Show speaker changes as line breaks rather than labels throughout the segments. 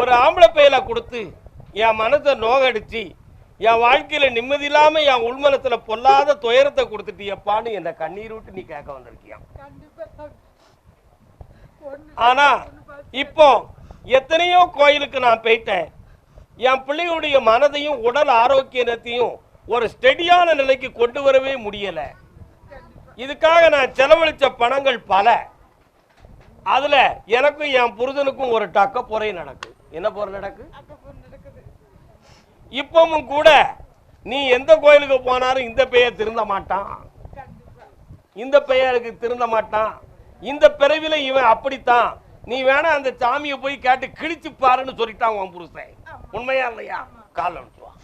ஒரு ஆம்பளை பையில கொடுத்து என் மனதை நோகடிச்சு என் வாழ்க்கையில நிம்மதி இல்லாம என் உள்மனத்துல பொல்லாத துயரத்தை கொடுத்துட்டியப்பான்னு என்னை கண்ணீர் விட்டு நீ கேட்க வந்திருக்கியா? ஆனா இப்போ எத்தனையோ கோயிலுக்கு நான் போயிட்டேன். என் பிள்ளைகளுடைய மனதையும் உடல் ஆரோக்கியத்தையும் ஒரு ஸ்டெடியான நிலைக்கு கொண்டு வரவே முடியல. இதுக்காக நான் செலவழிச்ச பணங்கள் பல. அதுல எனக்கும் என் புருஷனுக்கும் ஒரு டக்க பொறை நடக்கு. என்ன பொறை நடக்கு?
நடக்குது
இப்பவும் கூட நீ எந்த கோயிலுக்கு போனாலும் இந்த பெயர் திருந்த மாட்டான். இந்த பெயருக்கு திருந்த மாட்டான். இந்த பிறவில இவன் அப்படித்தான். நீ வேணா அந்த சாமியை போய் கேட்டு கிழிச்சு பாருன்னு சொல்லிட்டான் உன் புருஷன். உண்மையா இல்லையா? கால அனுப்பிச்சுவான்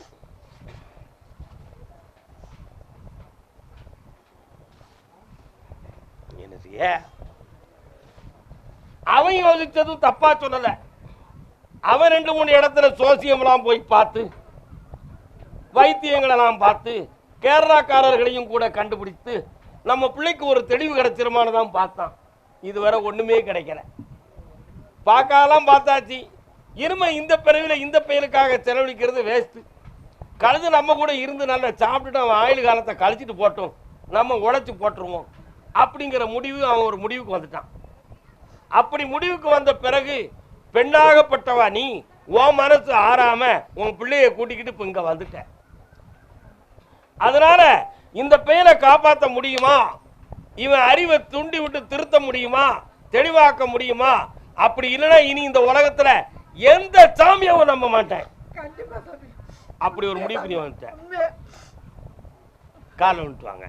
என்ன செய்ய? அவன் யோசித்ததும் தப்பா சொல்லல. அவன் ரெண்டு மூணு இடத்துல சோசியம்லாம் போய் பார்த்து வைத்தியங்களெல்லாம் பார்த்து கேரளாக்காரர்களையும் கூட கண்டுபிடித்து நம்ம பிள்ளைக்கு ஒரு தெளிவு கிடைச்சிருமானு தான் பார்த்தான். இதுவரை ஒன்றுமே கிடைக்கல. பார்க்கலாம் பார்த்தாச்சு. இருமை இந்த பிறவியில் இந்த பெயருக்காக செலவழிக்கிறது வேஸ்ட்டு கழுது நம்ம கூட இருந்து நல்லா சாப்பிட்டுட்டு அவன் ஆயுள் காலத்தை கழிச்சிட்டு போட்டோம். நம்ம உழைச்சி போட்டுருவோம். அப்படிங்கிற முடிவு அவன் ஒரு முடிவுக்கு வந்துட்டான். அப்படி முடிவுக்கு வந்த பிறகு பெண்ணாகப்பட்டவா நீ? உன் மனசு ஆறாம உன் பிள்ளைய கூட்டிக்கிட்டு இப்போ இங்க வந்துட்ட. அதனால இந்த பெயரை காப்பாற்ற முடியுமா? இவன் அறிவை துண்டி விட்டு திருத்த முடியுமா? தெளிவாக்க முடியுமா? அப்படி இல்லைன்னா இனி இந்த உலகத்துல எந்த சாமியாவும் நம்ப மாட்டேன். அப்படி ஒரு முடிவுக்கு நீ வந்துட்ட.
உண்மை
காலை விட்டு வாங்க.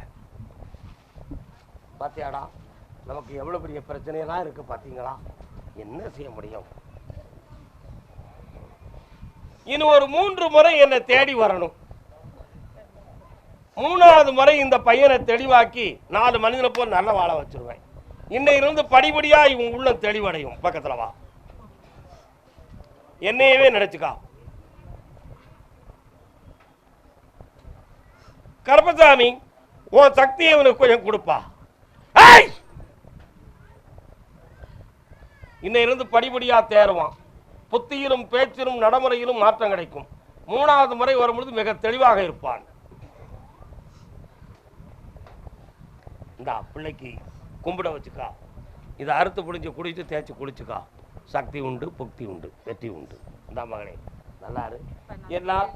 பாத்தியாடா? நமக்கு எவ்வளவு பெரிய பிரச்சனையெல்லாம் இருக்கு பாத்தீங்களா? என்ன செய்ய முடியும்? இனி ஒரு மூன்று முறை என்னை தேடி வரணும். மூணாவது முறை இந்த பையனை தெளிவாக்கி நாலு மனிதனை போல் நல்ல வாழ வச்சிருவேன். இன்னையிலிருந்து படிப்படியா இவன் உள்ள தெளிவடையும். பக்கத்துல வா. என்னையவே நினைச்சுக்கா. கருப்பசாமி உன் சக்தியை இவனுக்கு கொஞ்சம் கொடுப்பா. இன்னையிலிருந்து படிப்படியா தேருவான் புத்தியிலும் பேச்சிலும் நடைமுறையிலும் மாற்றம் கிடைக்கும். மூணாவது முறை வரும்பொழுது மிக தெளிவாக இருப்பான். இந்த பிள்ளைக்கு கும்பிட வச்சுக்கா. இதை அறுத்து பிடிச்சி குடிச்சு தேய்ச்சி குளிச்சுக்கா. சக்தி உண்டு புக்தி உண்டு வெற்றி உண்டு. இந்த மகனே நல்லா இரு.
இப்ப நான்
எல்லா
வேலை-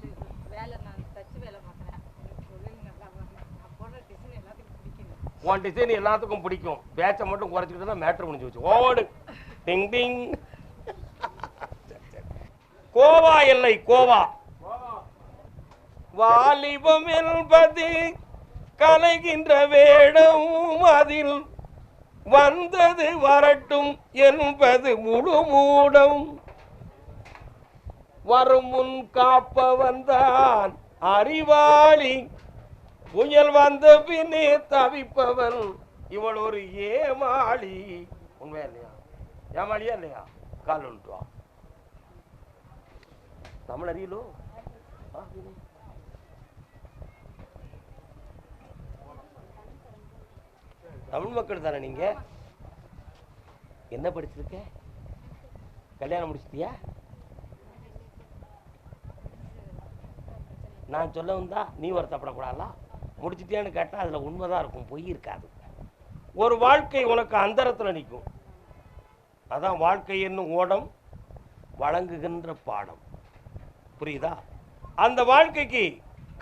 வேலை நான் தச்சு வேலை பார்க்குறேன். எனக்கு தொழில் நல்லா வரணும். நான் போடுற டிசைன் எல்லாத்துக்கும் பிடிக்கணும்.
உன் டிசைன் எல்லாத்துக்கும் பிடிக்கும். பேச்சை மட்டும் குறைச்சிக்கிட்டா மேட்ரு முடிஞ்சு வச்சு ஓடு. டிங் டிங். கோவா இல்லை கோவா. வாலிபம் என்பது கலைகின்ற வேடமும் அதில் வந்தது வரட்டும் என்பது முழு மூடம். வரும் முன் காப்ப வந்தான் அறிவாளி. புயல் வந்த பின்னே தவிப்பவன் இவள் ஒரு ஏமாளி. உண்மையா ஏமாளியா இல்லையா? கால் விட்டு வா தமிழ் அறியலோ தமிழ் மக்கள் தானே நீங்க? என்ன படிச்சிருக்க? கல்யாணம் முடிச்சிட்டியா? நான் சொல்ல வந்தா நீ வருத்தப்படக்கூடாதா? முடிச்சிட்டியான்னு கேட்டால் அதில் உண்மைதான் இருக்கும் பொய் இருக்காது. ஒரு வாழ்க்கை உனக்கு அந்தரத்தில் நிற்கும் அதான் வாழ்க்கை என்னும் ஓடம் வழங்குகின்ற பாடம். புரியுதா? அந்த வாழ்க்கைக்கு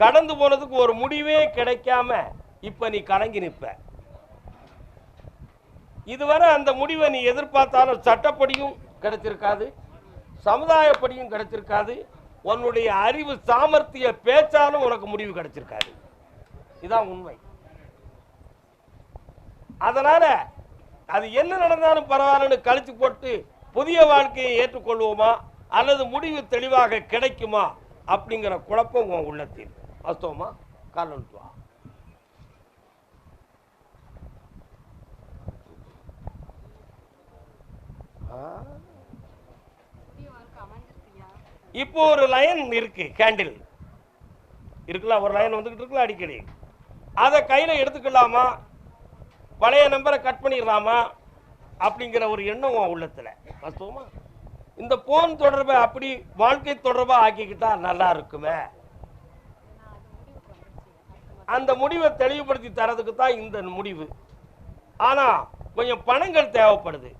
கடந்து போனதுக்கு ஒரு முடிவே கிடைக்காம இப்ப நீ கலங்கி நிற்ப இதுவரை அந்த முடிவை நீ எதிர்பார்த்தாலும் சட்டப்படியும் கிடைச்சிருக்காது சமுதாயப்படியும் கிடைச்சிருக்காது உன்னுடைய அறிவு சாமர்த்திய பேச்சாலும் உனக்கு முடிவு கிடைச்சிருக்காது இதான் உண்மை. அதனால அது என்ன நடந்தாலும் பரவாயில்லன்னு கழிச்சு போட்டு புதிய வாழ்க்கையை ஏற்றுக்கொள்வோமா? அல்லது முடிவு தெளிவாக கிடைக்குமா? அப்படிங்கிற குழப்பம் உன் உள்ளத்தில். அஸ்தோமா
காலத்துவா
இப்போ ஒரு லைன் இருக்கு கேண்டில் இருக்கலாம் ஒரு லைன் வந்துக்கிட்டு இருக்கலாம் அடிக்கடி. அதை கையில் எடுத்துக்கலாமா? பழைய நம்பரை கட் பண்ணிடலாமா அப்படிங்கிற ஒரு எண்ணம் உன் உள்ளத்தில். வாஸ்தவமா? இந்த போன் தொடர்பை அப்படி வாழ்க்கை தொடர்பாக ஆக்கிக்கிட்டா நல்லா இருக்குமே? அந்த முடிவை தெளிவுபடுத்தி தரதுக்கு தான் இந்த முடிவு. ஆனால் கொஞ்சம் பணங்கள் தேவைப்படுது.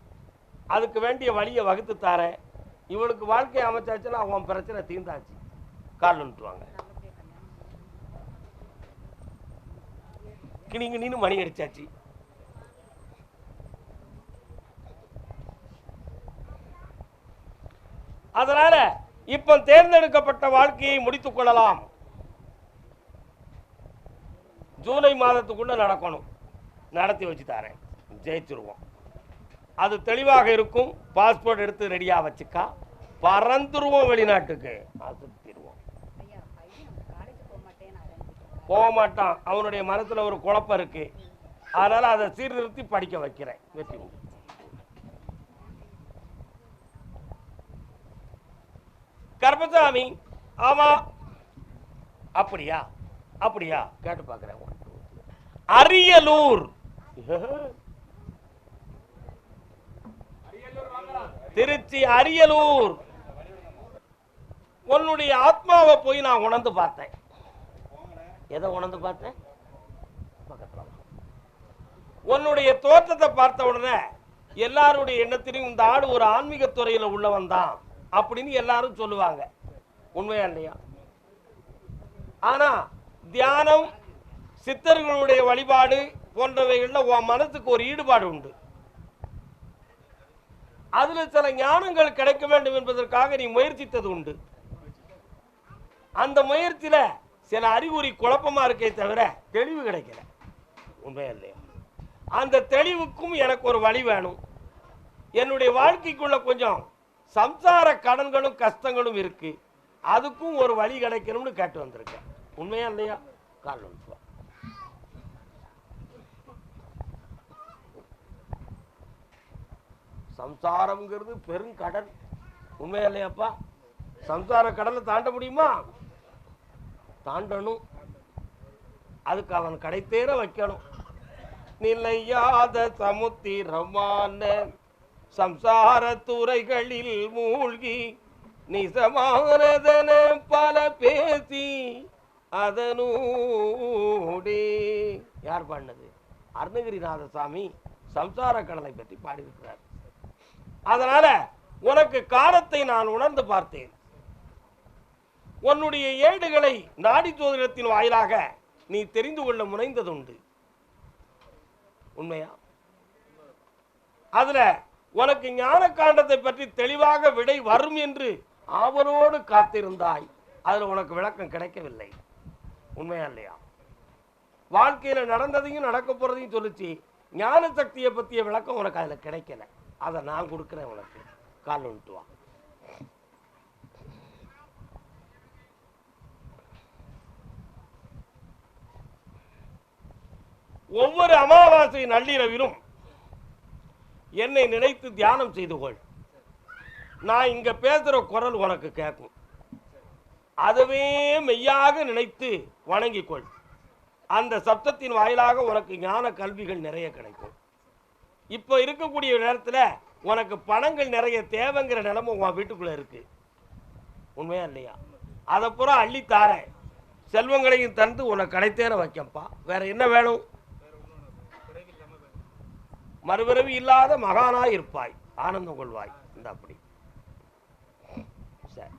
அதுக்கு வேண்டிய வழியை வகுத்து தரேன். இவனுக்கு வாழ்க்கை அமைச்சாச்சுன்னா அவன் பிரச்சனை தீர்ந்தாச்சு. கால் விட்டுருவாங்க கிணிங்கிணின்னு மணி அடிச்சாச்சு. அதனால இப்ப தேர்ந்தெடுக்கப்பட்ட வாழ்க்கையை முடித்துக் கொள்ளலாம். ஜூலை மாதத்துக்குள்ள நடக்கணும். நடத்தி வச்சு தரேன். ஜெயிச்சிருவோம். அது தெளிவாக இருக்கும். பாஸ்போர்ட் எடுத்து ரெடியா வச்சுக்கா. பறந்துருவோம் வெளிநாட்டுக்கு. அசுத்திடுவோம்
போக
மாட்டான். அவனுடைய மனசுல ஒரு குழப்பம் இருக்கு. அதனால அதை சீர்திருத்தி படிக்க வைக்கிறேன். வெற்றி உண்டு. கர்பசாமி ஆமா. அப்படியா அப்படியா. கேட்டு பார்க்கிறேன். அரியலூர். திருச்சி அரியலூர். உன்னுடைய ஆத்மாவை போய் நான் உணர்ந்து பார்த்தேன். எதை உணர்ந்து பார்த்தேன். உன்னுடைய தோற்றத்தை பார்த்த உடனே எல்லாருடைய எண்ணத்திலையும் இந்த ஆடு ஒரு ஆன்மீக துறையில உள்ளவன் தான் அப்படின்னு எல்லாரும் சொல்லுவாங்க. உண்மையா இல்லையா? ஆனா தியானம் சித்தர்களுடைய வழிபாடு போன்றவைகள்ல உன் மனசுக்கு ஒரு ஈடுபாடு உண்டு. அதுல சில ஞானங்கள் கிடைக்க வேண்டும் என்பதற்காக நீ முயற்சித்தது உண்டு. அந்த முயற்சியில சில அறிகுறி குழப்பமா இருக்கே தவிர தெளிவு கிடைக்கல. உண்மையா இல்லையா? அந்த தெளிவுக்கும் எனக்கு ஒரு வழி வேணும். என்னுடைய வாழ்க்கைக்குள்ள கொஞ்சம் சம்சார கடன்களும் கஷ்டங்களும் இருக்கு. அதுக்கும் ஒரு வழி கிடைக்கணும்னு கேட்டு வந்திருக்கேன். உண்மையா இல்லையா? காரணம் சம்சாரம்ங்கிறது பெருங்கடல் உண்மையா இல்லையாப்பா? சம்சார கடலை தாண்ட முடியுமா? தாண்டணும். அதுக்கு அவன் கடை தேர வைக்கணும். நிலையாத சமுத்திரமான சம்சாரத்துறைகளில் மூழ்கி நிசமானதன பல பேசி அதனூடே. யார் பாடினது? அருணகிரிநாத சாமி சம்சார கடலை பற்றி பாடியிருக்கிறார். அதனால உனக்கு காலத்தை நான் உணர்ந்து பார்த்தேன். உன்னுடைய ஏடுகளை நாடி ஜோதிடத்தின் வாயிலாக நீ தெரிந்து கொள்ள முனைந்ததுண்டு. உண்மையா? அதுல உனக்கு ஞான காண்டத்தை பற்றி தெளிவாக விடை வரும் என்று ஆவலோடு காத்திருந்தாய். அதில் உனக்கு விளக்கம் கிடைக்கவில்லை. உண்மையா இல்லையா? வாழ்க்கையில் நடந்ததையும் நடக்க போகிறதையும் சொல்லிச்சு. ஞான சக்தியை பற்றிய விளக்கம் உனக்கு அதில் கிடைக்கல. அதை நான் கொடுக்குறேன் உனக்கு. கால் ஒன்று வா. ஒவ்வொரு அமாவாசை நள்ளிரவிலும் என்னை நினைத்து தியானம் செய்து கொள். நான் இங்கே பேசுகிற குரல் உனக்கு கேட்கும் அதுவே மெய்யாக நினைத்து வணங்கிக் கொள். அந்த சப்தத்தின் வாயிலாக உனக்கு ஞான கல்விகள் நிறைய கிடைக்கும். இப்போ இருக்கக்கூடிய நேரத்தில் உனக்கு பணங்கள் நிறைய தேவைங்கிற நிலைமை உன் வீட்டுக்குள்ளே இருக்குது உண்மையா இல்லையா? அதை பூரா அள்ளித்தாரேன் செல்வங்களையும் தந்து உனக்கு கடைத்தேற வைக்கப்பா வேறு என்ன வேணும்? மறுபிறவி இல்லாத மகானாய் இருப்பாய். ஆனந்தம் கொள்வாய். இந்த அப்படி. சரி.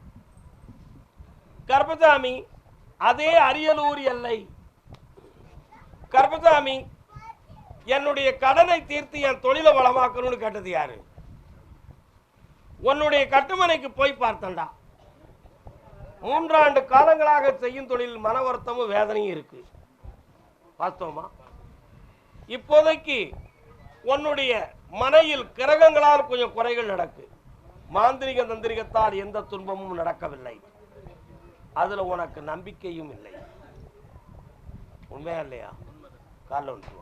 கர்பசாமி அதே அரியலூர் எல்லை. கர்பசாமி என்னுடைய கடனை தீர்த்து என் தொழிலை வளமாக்கணும்னு கேட்டது யாரு? உன்னுடைய கட்டுமனைக்கு போய் பார்த்தண்டா மூன்றாண்டு காலங்களாக செய்யும் தொழில் மன வருத்தமும் வேதனையும் இருக்கு. வாஸ்தவமா இப்போதைக்கு உன்னுடைய மனையில் கிரகங்களால் கொஞ்சம் குறைகள் நடக்கு. மாந்திரிக தந்திரிகத்தால் எந்த துன்பமும் நடக்கவில்லை. அதுல உனக்கு நம்பிக்கையும் இல்லை. உண்மையா இல்லையா? கால ஒன்று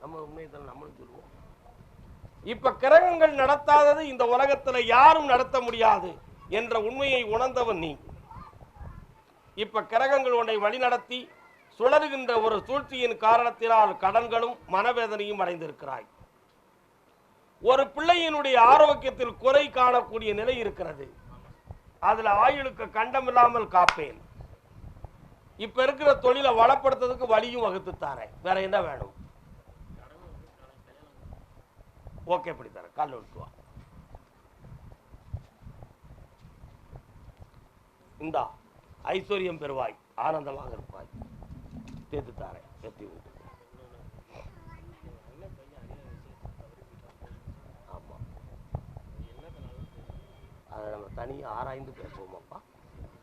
நம்ம உண்மையை தான் நம்மளும் சொல்லுவோம். இப்ப கிரகங்கள் நடத்தாதது இந்த உலகத்துல யாரும் நடத்த முடியாது என்ற உண்மையை உணர்ந்தவன் நீ. இப்ப கிரகங்கள் உன்னை வழிநடத்தி சுழறுகின்ற ஒரு சூழ்ச்சியின் காரணத்தினால் கடன்களும் மனவேதனையும் அடைந்திருக்கிறாய். ஒரு பிள்ளையினுடைய ஆரோக்கியத்தில் குறை காணக்கூடிய நிலை இருக்கிறது. அதுல ஆயுளுக்கு கண்டமில்லாமல் காப்பேன். இப்ப இருக்கிற தொழிலை வளப்படுத்துறதுக்கு வழியும் வகுத்து தாரேன். வேற என்ன வேணும்? ஓகே இப்படி தரேன். கால் விட்டுவா இந்தா ஐஸ்வர்யம் பெறுவாய். ஆனந்தமாக இருப்பாய். தேத்து தாரேன் வெற்றி உண்டு அதை நம்ம தனியாக ஆராய்ந்து பேசுவோமாப்பா.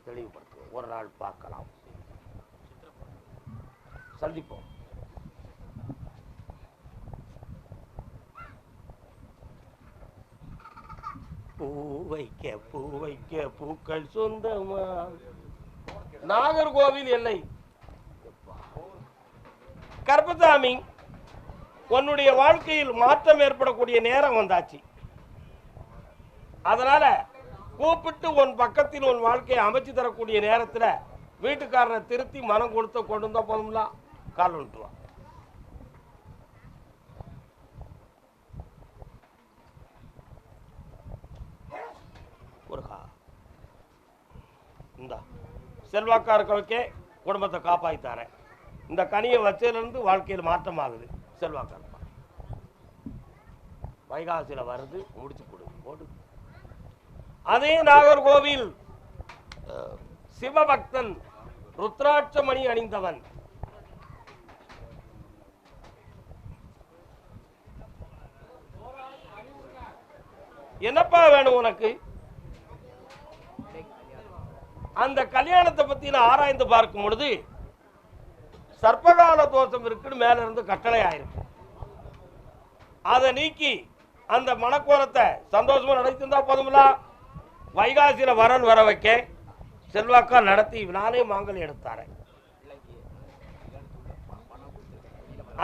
தெளிவுபடுத்துவோம். ஒரு நாள் பார்க்கலாம். சந்திப்போம். பூ வைக்க பூ வைக்க பூக்கள் சொந்தமா. நாகர்கோவில் எல்லை. கருப்பசாமி உன்னுடைய வாழ்க்கையில் மாற்றம் ஏற்படக்கூடிய நேரம் வந்தாச்சு. அதனால கூப்பிட்டு உன் பக்கத்தில் உன் வாழ்க்கையை அமைச்சு தரக்கூடிய நேரத்தில் வீட்டுக்காரனை திருத்தி மனம் கொடுத்து கொண்டு வந்தா போதும்ல? கால் விட்டுருவான் இந்தா செல்வாக்கா இருக்கவக்கே குடும்பத்தை காப்பாற்றித்தாரேன் இந்த கனியை வச்சதுலேருந்து வாழ்க்கையில் மாற்றம் ஆகுது இருப்பா வைகாசியில் வருது முடிச்சு கொடுங்க போடு. அதே நாகர்கோவில் சிவபக்தன் ருத்ராட்சமணி அணிந்தவன். என்னப்பா வேணும் உனக்கு? அந்த கல்யாணத்தை பத்தி நான் ஆராய்ந்து பார்க்கும் பொழுது சர்ப்பகால தோஷம் இருக்குன்னு மேல இருந்து கட்டளை ஆயிருக்கு அதை நீக்கி அந்த மனக்கோலத்தை சந்தோஷமா நடத்திருந்தா போதுங்களா வைகாசியில வரன் வர வைக்க செல்வாக்கா நடத்தி நானே மாங்கல் எடுத்தாரேன்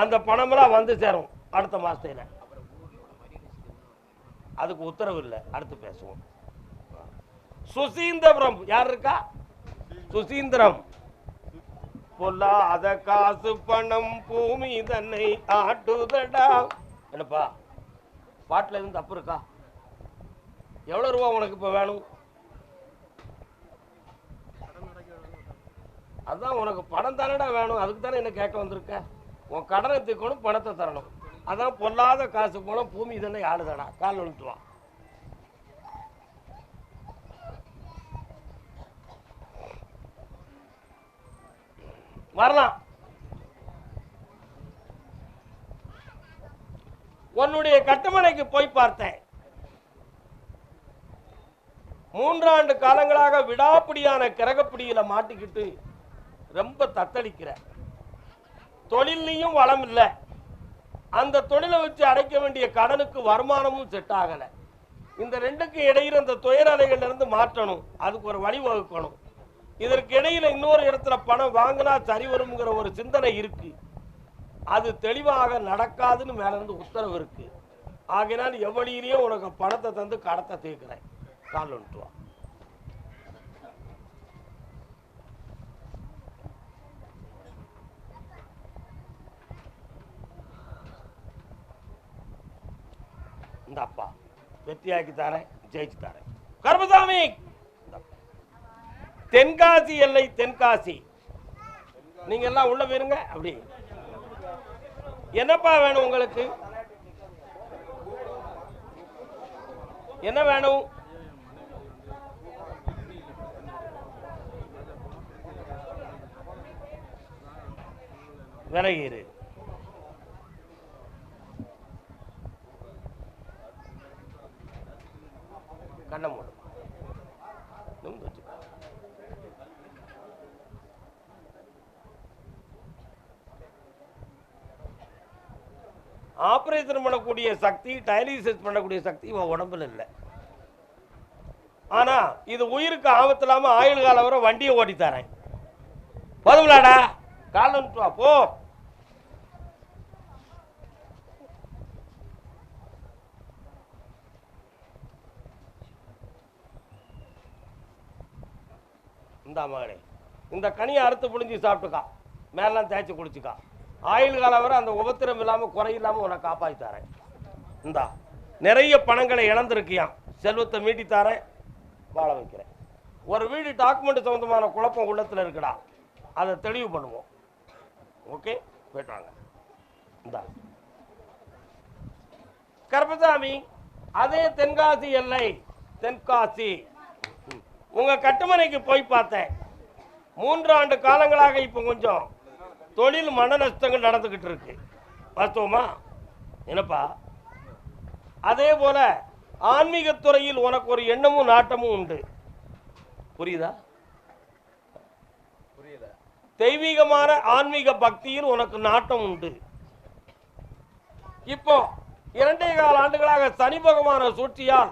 அந்த பணமெல்லாம் வந்து சேரும் அடுத்த மாசத்துல. அதுக்கு உத்தரவு இல்லை அடுத்து பேசுவோம். சுசீந்திரம் யார் இருக்கா? சுசீந்திரம். பொல்லாத காசு பணம் பூமி தன்னை ஆட்டுதடா. என்னப்பா பாட்டுல எதுவும் தப்பு இருக்கா? எவ்வளவு ரூபா உனக்கு இப்ப வேணும்? அதான் உனக்கு பணம் தானடா வேணும். அதுக்கு தானே என்ன கேட்க வந்திருக்க? உன் கடனை தீர்க்கணும் பணத்தை தரணும். அதான் பொல்லாத காசு போனால் பூமி தானே ஆடுதடா. கால் விழுட்டு வரலாம். உன்னுடைய கட்டுமனைக்கு போய் பார்த்தேன். மூன்றாண்டு காலங்களாக விடாப்பிடியான கிரகப்பிடியில மாட்டிக்கிட்டு ரொம்ப தத்தளிக்கிற. தொழிலையும் வளம் இல்லை. அந்த தொழிலை வச்சு அடைக்க வேண்டிய கடனுக்கு வருமானமும் செட் ஆகலை. இந்த ரெண்டுக்கும் இடையில இந்த துயர அலைகள்ல இருந்து மாற்றணும். அதுக்கு ஒரு வழிவகுக்கணும். இதற்கு இடையில இன்னொரு இடத்துல பணம் வாங்கினா சரி வருங்கிற ஒரு சிந்தனை இருக்கு. அது தெளிவாக நடக்காதுன்னு மேல இருந்து உத்தரவு இருக்கு. ஆகினால் எவ்வளியிலையும் உனக்கு பணத்தை தந்து கடத்தை தீர்க்கிறேன். கால் ஒன்று வா. இந்த அப்பா வெற்றியாக்கி தரேன் ஜெயிச்சு தரேன். கர்மசாமி! தென்காசி எல்லை தென்காசி. நீங்க எல்லாம் உள்ள போயிருங்க அப்படி. என்னப்பா வேணும் உங்களுக்கு? என்ன வேணும்? விலகிரு கண்ணை மூடு நிமிர்ந்து வச்சுக்கோ. ஆபரேஷன் பண்ணக்கூடிய சக்தி டயலிசிஸ் பண்ணக்கூடிய சக்தி இவன் உடம்புல இல்லை. ஆனா இது உயிருக்கு ஆபத்து இல்லாம ஆயுள் காலம் வரை வண்டியை ஓட்டி தரேன். போதுங்களாடா? காலம் போ. இந்த மகளே இந்த கனியை அறுத்து புழிஞ்சு சாப்பிட்டுக்கா. மேலாம் தேய்ச்சி குளிச்சுக்கா ஆயுள் காலம் வரை அந்த உபத்திரம் இல்லாமல் குறையில்லாமல் உன்னை காப்பாற்றி தரேன். இந்தா நிறைய பணங்களை இழந்திருக்கியான் செல்வத்தை மீட்டி தரேன் வாழ வைக்கிறேன். ஒரு வீடு டாக்குமெண்ட் சம்மந்தமான குழப்பம் உள்ளத்தில் இருக்குடா. அதை தெளிவு பண்ணுவோம். ஓகே? போயிட்டாங்க இந்தா. கருப்பசாமி அதே தென்காசி எல்லை. தென்காசி. உங்கள் கட்டுமனைக்கு போய் பார்த்தேன். மூன்று ஆண்டு காலங்களாக இப்போ கொஞ்சம் தொழில் மன நஷ்டங்கள் நடந்துக்கிட்டு இருக்கு. வாஸ்தவமா என்னப்பா? அதே போல ஆன்மீகத் துறையில் உனக்கு ஒரு எண்ணமும் நாட்டமும் உண்டு. புரியுதா?
புரியல
தெய்வீகமான ஆன்மீக பக்தியில் உனக்கு நாட்டம் உண்டு. இப்போ இரண்டே கால ஆண்டுகளாக சனி பகவான சூழ்ச்சியால்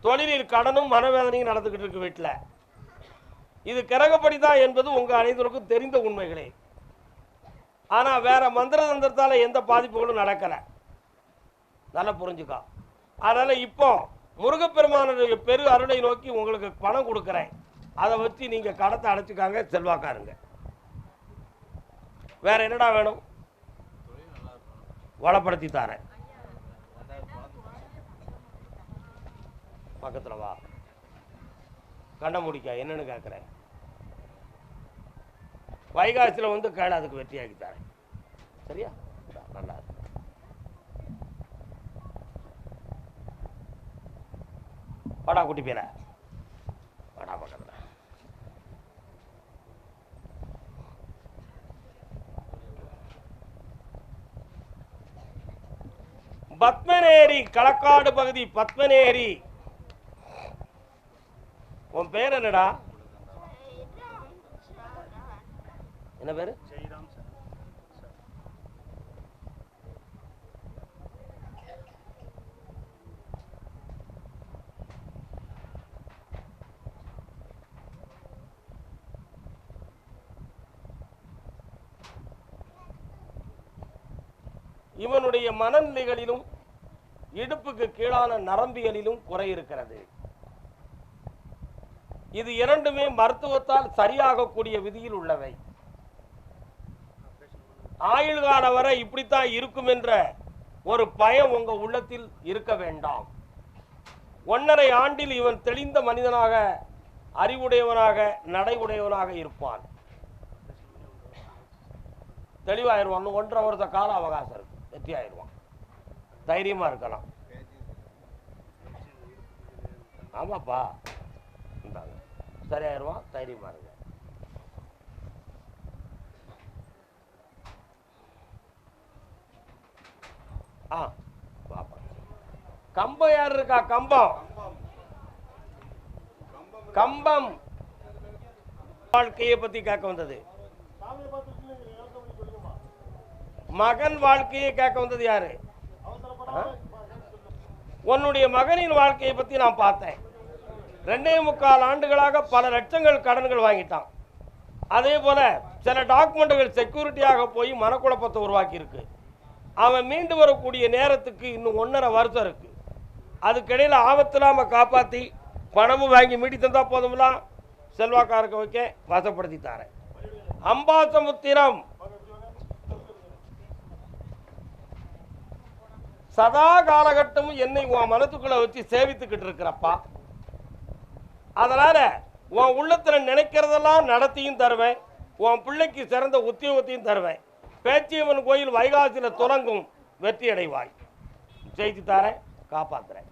தொழிலில் கடனும் மனவேதனையும் நடந்துகிட்டு இருக்கு வீட்டில் இது கிரகப்படிதான் என்பது உங்க அனைவருக்கும் தெரிந்த உண்மைகளே. ஆனா வேற மந்திர தந்திரத்தால எந்த பாதிப்புகளும் நடக்கல. நல்லா புரிஞ்சுக்கா. அதனால் இப்போ முருகப்பெருமானுடைய பெரு அருளை நோக்கி உங்களுக்கு பணம் கொடுக்குறேன். அதை வச்சு நீங்கள் கடத்தை அடைச்சிக்காங்க செல்வாக்காருங்க. வேற என்னடா வேணும்? வளப்படுத்தி தரேன். பக்கத்தில் வா. கண்ணை முடிக்க என்னன்னு கேட்குறேன் வைகாசியில் வந்து கேள அதுக்கு வெற்றியாக்கி தரேன். சரியா? நல்லா இருக்கு வாடா குட்டி பேர வாடா பக்கத்தில். பத்மநேரி களக்காடு பகுதி பத்மநேரி. உன் பேர் என்னடா? என்ன பேரு? இவனுடைய மனநிலைகளிலும் இடுப்புக்கு கீழான நரம்பியலிலும் குறை இருக்கிறது. இது இரண்டுமே மருத்துவத்தால் சரியாகக்கூடிய விதியில் உள்ளவை. ஆயுள் காலம் வரை இப்படித்தான் இருக்கும் என்ற ஒரு பயம் உங்க உள்ளத்தில் இருக்க வேண்டாம். ஒன்றரை ஆண்டில் இவன் தெளிந்த மனிதனாக அறிவுடையவனாக நடைவுடையவனாக இருப்பான். தெளிவாயிருவான். ஒன்றரை வருஷ கால அவகாசம் இருக்கு. வெற்றி ஆயிடுவான் தைரியமா இருக்கலாம். ஆமாப்பா. இருந்தாங்க சரியாயிடுவான் தைரியமா இருங்க. ஆ பாப்பா. கம்பம் யார் இருக்கா? கம்பம். கம்பம். வாழ்க்கையை பத்தி கேட்க வந்தது. மகன் வாழ்க்கையை கேட்க வந்தது யாரு? உன்னுடைய மகனின் வாழ்க்கையை பத்தி நான் பார்த்தேன். ரெண்டே முக்கால் ஆண்டுகளாக பல லட்சங்கள் கடன்கள் வாங்கிட்டான். அதே போல சில டாக்குமெண்ட்டுகள் செக்யூரிட்டியாக போய் மனக்குழப்பத்தை உருவாக்கி இருக்கு அவன் மீண்டு வரக்கூடிய நேரத்துக்கு இன்னும் ஒன்றரை வருஷம் இருக்கு. அதுக்கிடையில் ஆபத்தில்லாம காப்பாற்றி பணமும் வாங்கி மீட்டி தந்தா போதும்லாம் செல்வாக்காரக்க வைக்க வசப்படுத்தி தாரேன். அம்பாசமுத்திரம் சதா காலகட்டமும் என்னை உன் மனத்துக்குள்ள வச்சு சேவித்துக்கிட்டு இருக்கிறப்பா. அதனால உன் உள்ளத்துல நினைக்கிறதெல்லாம் நடத்தியும் தருவேன். உன் பிள்ளைக்கு சிறந்த உத்தியோகத்தையும் தருவேன். பேச்சியம்மன் கோயில் வைகாசியில் துலங்கும் வெற்றி அடைவாய் ஜெயித்து தரேன் காப்பாத்துறேன்.